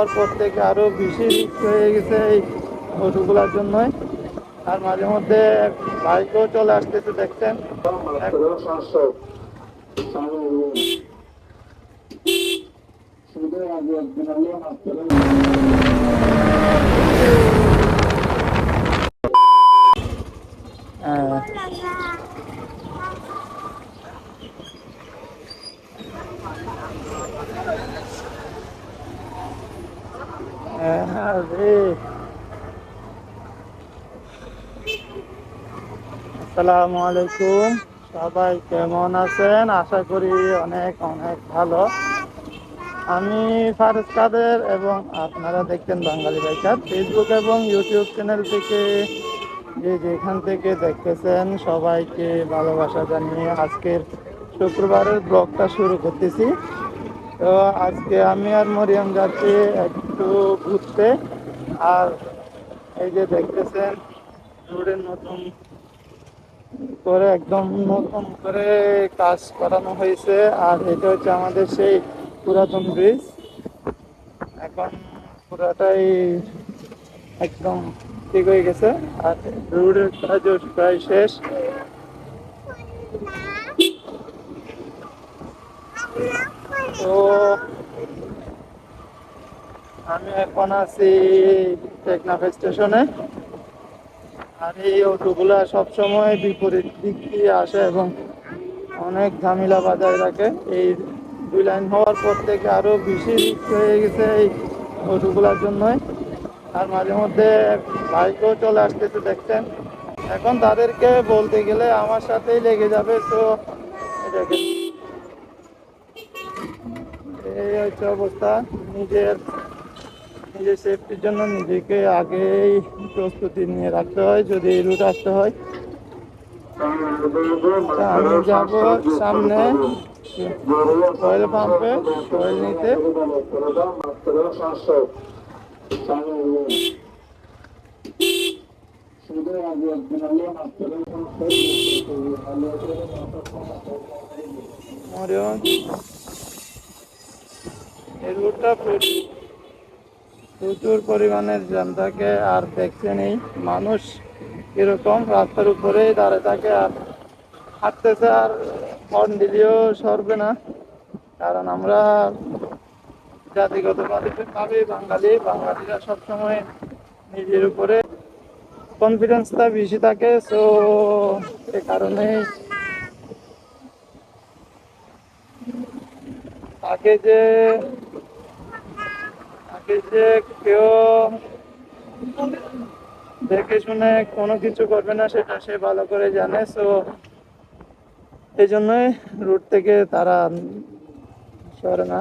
পর থেকে আরও বেশি হয়ে গেছে এই অটোগুলোর জন্যই। আর মাঝে মধ্যে বাইকও চলে আসতেছে, দেখছেন? হ্যাঁ আসসালামু আলাইকুম। সবাই কেমন আছেন? আশা করি অনেক অনেক ভালো। আমি ফারুক কাদের এবং আপনারা দেখছেন বাঙালি বাইকার ফেসবুক এবং ইউটিউব চ্যানেল থেকে। যে যেখান থেকে দেখতেছেন সবাইকে ভালোবাসা জানিয়ে আজকের শুক্রবারের ব্লগটা শুরু করতেছি। তো আজকে আমি আর মরিয়াম যাচ্ছি একটু ঘুরতে আর এই যে দেখতেছেন রোডের নতুন করে একদম নতুন করে কাজ করানো হয়েছে আর এটা হচ্ছে আমাদের সেই পুরাতন ব্রিজ এখন পুরাটাই একদম ঠিক হয়ে গেছে আর রোডের কাজও প্রায় শেষ তো আমি এখন আছি টেকনাফ স্টেশনে। আর এই অটোগুলা সবসময় বিপরীত দিক দিয়ে আসে এবং অনেক ঝামেলা বাজায় রাখে। এই দুই লাইন হওয়ার পর থেকে আরও বেশি রিস্ক হয়ে গেছে এই অটোগুলার জন্যই। আর মাঝে মধ্যে বাইকও চলে আসতেছে, দেখছেন? এখন তাদেরকে বলতে গেলে আমার সাথেই লেগে যাবে, তো দেখেন এই হচ্ছে অবস্থা। নিজের নিজের সেফটির জন্য নিজেকে আগেই প্রস্তুতি নিয়ে রাখতে হয়, যদি রুট আসতে হয়। আমি যাব সামনে অয়েল পাম্পে অয়েল নিতে। মরিয়ম এই রুটটা প্রচুর পরিমাণের জ্যাম থাকে আর দেখছেনই মানুষ এরকম রাস্তার উপরেই দাঁড়িয়ে থাকে আর হাঁটতেছে আর হর্ন দিলেও সরবে না। কারণ আমরা জাতিগত ভাবে, বাঙালি, বাঙালিরা সবসময় নিজের উপরে কনফিডেন্সটা বেশি থাকে। সো এ কারণেই তাকে যে কেউ দেখে শুনে কোনো কিছু করবে না, সেটা সে ভালো করে জানে। সো এই জন্যই রুট থেকে তারা সরে না।